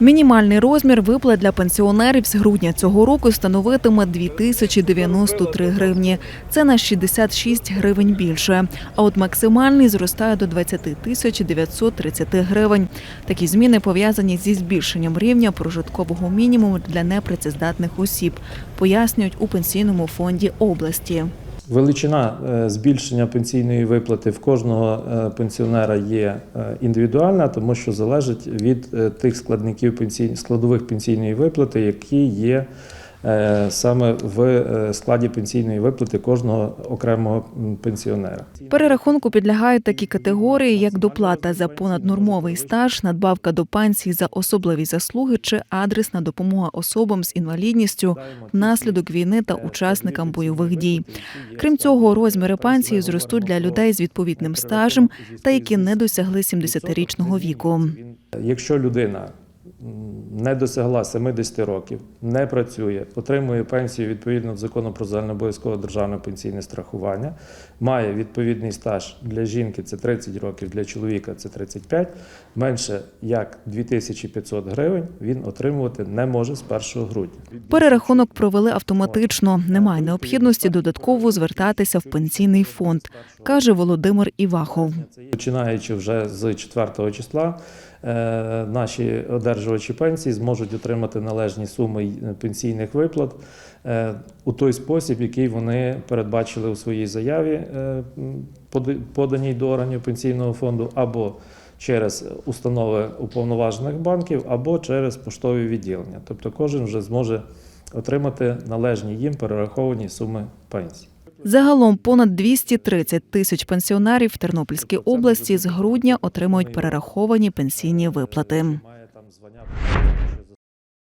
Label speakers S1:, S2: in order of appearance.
S1: Мінімальний розмір виплат для пенсіонерів з грудня цього року становитиме 2093 гривні. Це на 66 гривень більше. А от максимальний зростає до 20 тисяч 930 гривень. Такі зміни пов'язані зі збільшенням рівня прожиткового мінімуму для непрацездатних осіб, пояснюють у пенсійному фонді області.
S2: Величина е, збільшення пенсійної виплати в кожного е, пенсіонера є е, індивідуальна, тому що залежить від тих складників пенсій- складових пенсійної виплати, які є саме в е, складі пенсійної виплати кожного окремого пенсіонера.
S1: Перерахунку підлягають такі категорії, як доплата за понаднормовий стаж, надбавка до пенсії за особливі заслуги чи адресна допомога особам з інвалідністю внаслідок війни та учасникам бойових дій. Крім цього, розміри пенсії зростуть для людей з відповідним стажем та які не досягли 70-річного віку.
S2: Якщо людина не досягла 70 років, не працює, отримує пенсію відповідно до закону про загальнообов'язкове державне пенсійне страхування, має відповідний стаж для жінки це 30 років, для чоловіка це 35, менше як 2500 гривень він отримувати не може з 1 грудня.
S1: Перерахунок провели автоматично. Немає необхідності додатково звертатися в пенсійний фонд, каже Володимир Івахов.
S2: Починаючи вже з 4 числа, наші одержувачі пенсії зможуть отримати належні суми пенсійних виплат е, у той спосіб, який вони передбачили у своїй заяві, е, поданій до органів пенсійного фонду, або через установи уповноважених банків, або через поштові відділення. Тобто кожен вже зможе отримати належні їм перераховані суми пенсії.
S1: Загалом понад 230 тисяч пенсіонерів в Тернопільській області з грудня отримують перераховані пенсійні виплати.
S2: Має там звання.